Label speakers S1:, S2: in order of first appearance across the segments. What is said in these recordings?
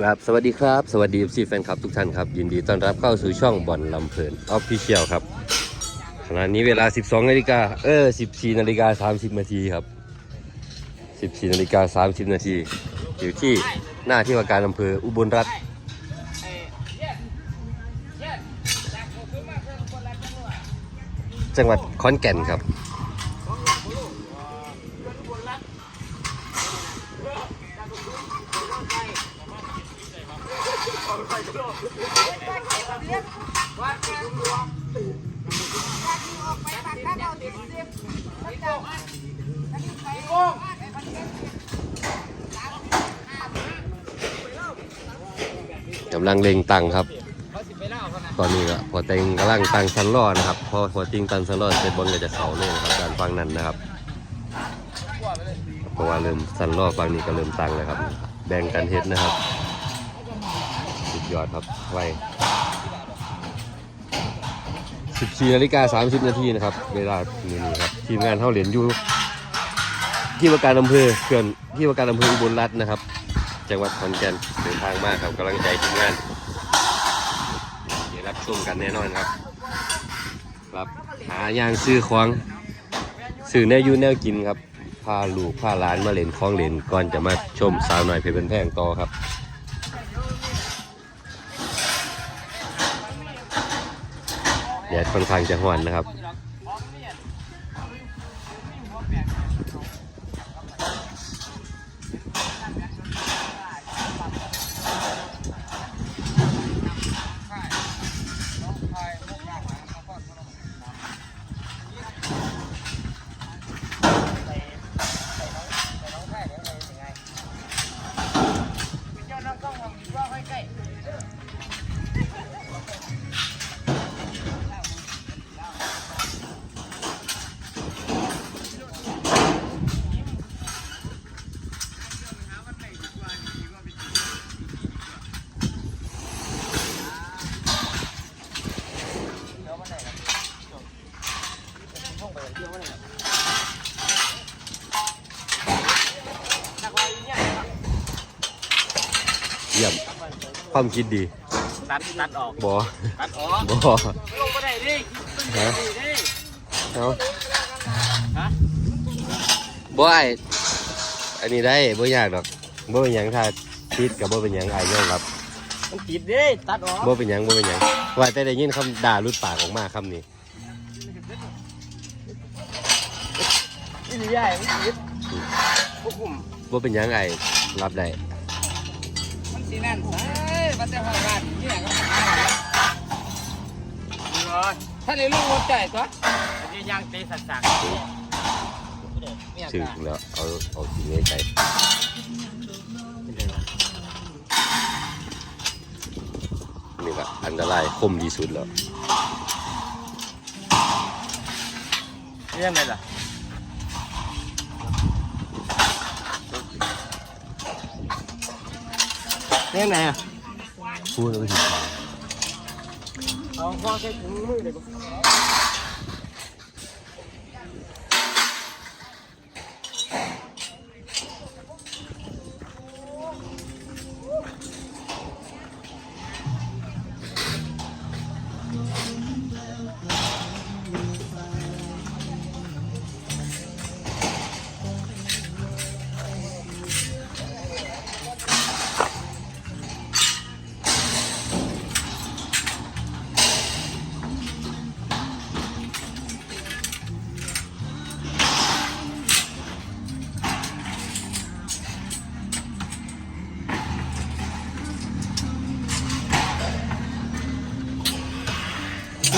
S1: ครับ สวัสดีครับ สวัสดีซีแฟนคลับทุกท่านครับ ยินดีต้อนรับเข้าสู่ช่องบอลลำเพลินออฟฟิเชียลครับ ขณะนี้เวลา 12นาฬิกาเออ 14นาฬิกา30นาทีครับ 14นาฬิกา30นาทีอยู่ที่หน้าที่ว่าการอำเภออุบลรัตน์จังหวัดขอนแก่นครับ กำลังเล็งตังครับ ตอนนี้ก็พอเต็งกำลังตังซันล่อนะครับ พอพอติงตังซันล่อเสร็จบอลก็จะเสาเลยนะครับการฟังนั้นนะครับ เพราะว่าเริ่มซันล่อฟังนี้ก็เริ่มตังเลยครับ แบ่งกันเฮ็ดนะครับ ยอดครับ ไว14นาฬิกา30 นาทีนะครับ เวลานี้ครับ ทีมงานเท่าเหรียญอยู่ ที่ว่าการอำเภอเขื่อนที่ว่าการอำเภออุบลรัตน์นะครับ จังหวัดขอนแก่นเดินทางมากครับกำลังใจทีมงานเดี๋ยวรับชมกันแน่นอนครับครับ หายางซื้อของซื้อแนวยูแนวกินครับพาลูกพาหลานมาเล่นคลองเล่นก่อนจะมาชมสาวหน่อยเพชรเป็นแพงต่อครับ ดดค่อนข้างจะห้อนนะครับ เยี่ยมความคิดดี
S2: ตัดตัดออก
S1: บอ
S2: ตัดออก
S1: บอ
S2: ลงมาได้ดิ
S1: ฮะ
S2: ดิ
S1: เอา
S2: ฮะ
S1: บ่ไออันนี้ได้บ่ยากดอกบ่เป็นหยังถ้าคิดกับบ่เป็นหยังอายยอมรับ
S2: มันติดดิตัดออก
S1: บ่เป็นหยังบ่เป็นหยังว่าแต่ได้ยินคำด่าหลุดปากออกมาคำนี้
S2: นี่ใหญ่มันติดพวกผม
S1: บ่เป็นหยังไอรับได้
S2: มัน สีนั่นเฮ้ยมันจะหอบ้านเนี่ยก็ทำได้เลยถ้าในลูกหัวใจตัวจะยังตีสักสักเนี่ย
S1: ถึงแล้ว เอา เอาสิ่งนี้ใจนี่ก็อันตรายคมที่สุดแล้ว
S2: เรื่องอะไรล่ะ เรื่องไหนอะ
S1: พูดแล้วไม่ถึง
S2: เอาข้อแค่ถุงมือเลย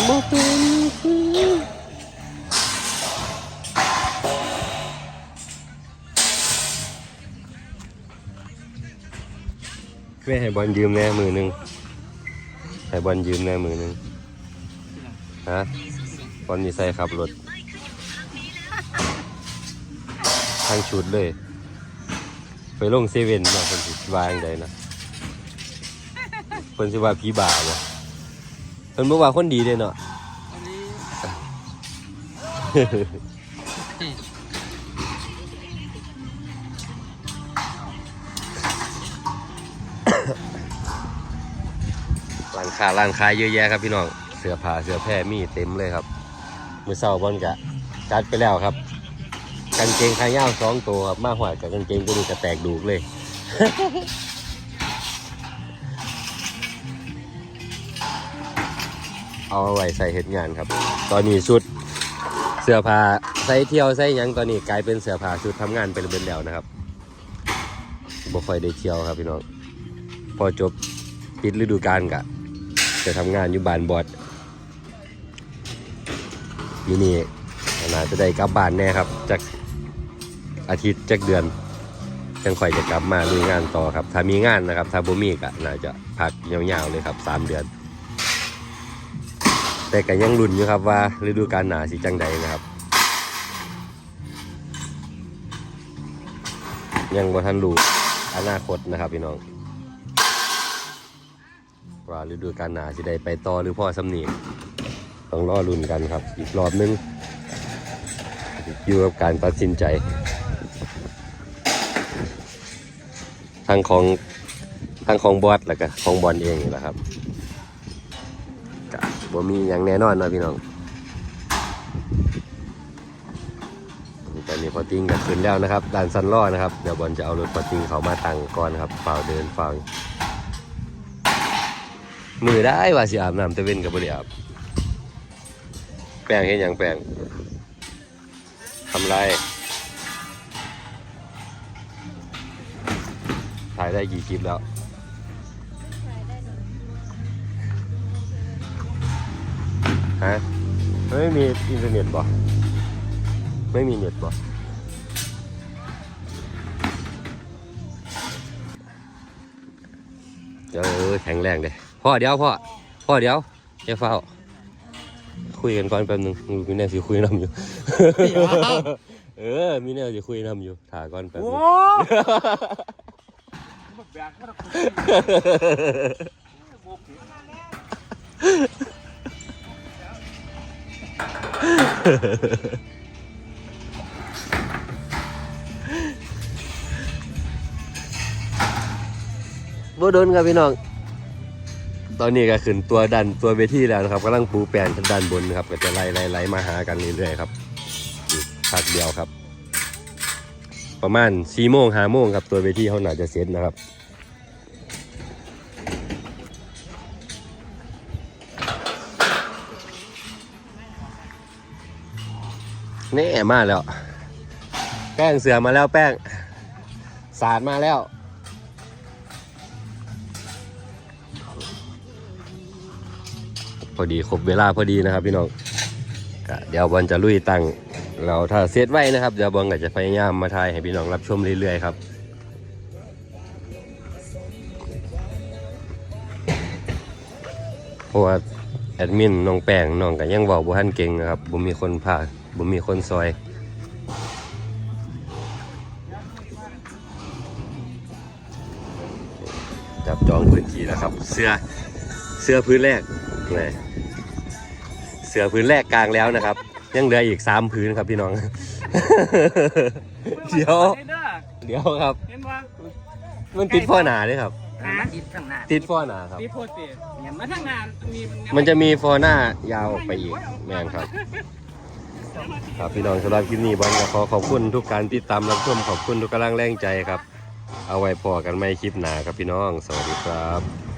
S1: บ่เป็นแม่ให้บอลยืมแน่มือหนึ่งให้บอลยืมแน่มือหนึ่งฮะบอลมีใส่ขับรถทั้งชุดเลย ไปลงเซเว่นมาคนสิวาจั่งใดนะคนสิว่าพี่บ่าบ่ เพิ่นบ่ว่าคนดีเด้เนาะ
S2: อันนี้
S1: ร้านค้าร้านค้าเยอะแยะครับพี่น้อง เสื้อผ้าเสื้อแพร่มีเต็มเลยครับ มือเศร้าบอลกะจัดไปแล้วครับ กางเกงขายาวสองตัวครับมาหวดกับกางเกงตัวนี้ก็แตกดูกเลย เอาไว้ใส่เห็ดงานครับ ตอนนี้ชุดเสื้อผ้าใส่เที่ยวใส่ยังตอนนี้กลายเป็นเสื้อผ้าชุดทำงานเป็นเบนแล้วนะครับบ่ค่อยได้เที่ยวครับพี่น้องพอจบปิดฤดูกาลกะจะทำงานอยู่บ้านบอดนี่นี่นาจะได้กลับบ้านแน่ครับจากอาทิตย์จากเดือนจังค่อยจะกลับมาลุยงานต่อครับ ถ้ามีงานนะครับ ถ้าบ่มีก็น่าจะพักยาวๆเลยครับสามเดือน แต่ก็ยังลุ้นอยู่ครับว่าฤดูกาลหนาสิจังใดนะครับ ยังบ่ทันรู้อนาคตนะครับพี่น้อง ว่าฤดูกาลหนาสิได้ไปต่อหรือพ่อสำนีต้องรอลุ้นกันครับ อีกรอบนึงอยู่กับการตัดสินใจทางของทางของบอสแล้วก็ของบอลเองนี่แหละครับ บ่มีอย่างแน่นอนเนาะพี่น้องตอนนี้พอติ้งกันขึ้นแล้วนะครับด่านซันล่อนะครับเดี๋ยวบอลจะเอารถพอติ้งเขามาตังก่อนครับเฝ้าเดินฟังมือได้ว่าสิอาบน้ำแต่เว้นกับบริอาบแปลงเห็นอย่างแปลงทำไรถ่ายได้กี่คลิปแล้ว ไม่มีอินเทอร์เน็ตบ่ไม่มีเน็ตบ่เดี๋ยวเออแข็งแรงเลยพ่อเดี๋ยวพ่อพ่อเดี๋ยวอย่าเฝ้า คุยกันก่อนแป๊บนึงมีแนวสิคุยนำอยู่ เออ มีแนวสิคุยนำอยู่ถ่าก่อนแป๊บนึง
S2: บ่
S1: โดนครับพี่น้อง ตอนนี้ก็ขึ้นตัวดันตัวเวทีแล้วนะครับกำลังปูแปลนด้านบนนะครับ ก็จะไล่ไล่ไล่มาหากันเรื่อยๆครับอีกพักเดียวครับ ประมาณสี่โมงห้าโมงครับตัวเวทีเขาหน่าจะเสร็จนะครับ น่มาแล้ว แป้งเสือมาแล้วแป้ง สาดมาแล้ว พอดีครบเวลาพอดีนะครับพี่น้องเดี๋ยวบอลจะลุยตังเราถ้าเซตไว้นะครับ เดี๋ยวบอลก็จะพยายามมาทายให้พี่น้องรับชมเรื่อยๆครับเพราะว่าแอดมินน้องแป้งน้องก็ยังบอกบ่ทันเก่งนะครับบ่มีคนพา บ่มีคนซอย จับจองพื้นที่แล้วครับ เสื้อเสื้อพื้นแรกนี่เสื้อพื้นแรกกลางแล้วนะครับ ยังเหลืออีกสามพื้นครับพี่น้อง เดี๋ยว เดี๋ยวครับ
S2: เห็นว่า
S1: มันติดพ่อหนาด้วยครับ
S2: หาติดข้างหน้า
S1: ติดพ่อหนาครับ
S2: ติดโพสต์เนี่ยมาทางงานมี
S1: มันจะมีฟอร์หน้ายาวออกไปอีกแม่นครับ ครับพี่น้องสำหรับคลิปนี้บอลก็ขอขอบคุณทุกการติดตามรับชมขอบคุณทุกกำลังแรงใจครับ เอาไว้พอกันไม่คลิปหนาครับพี่น้อง สวัสดีครับ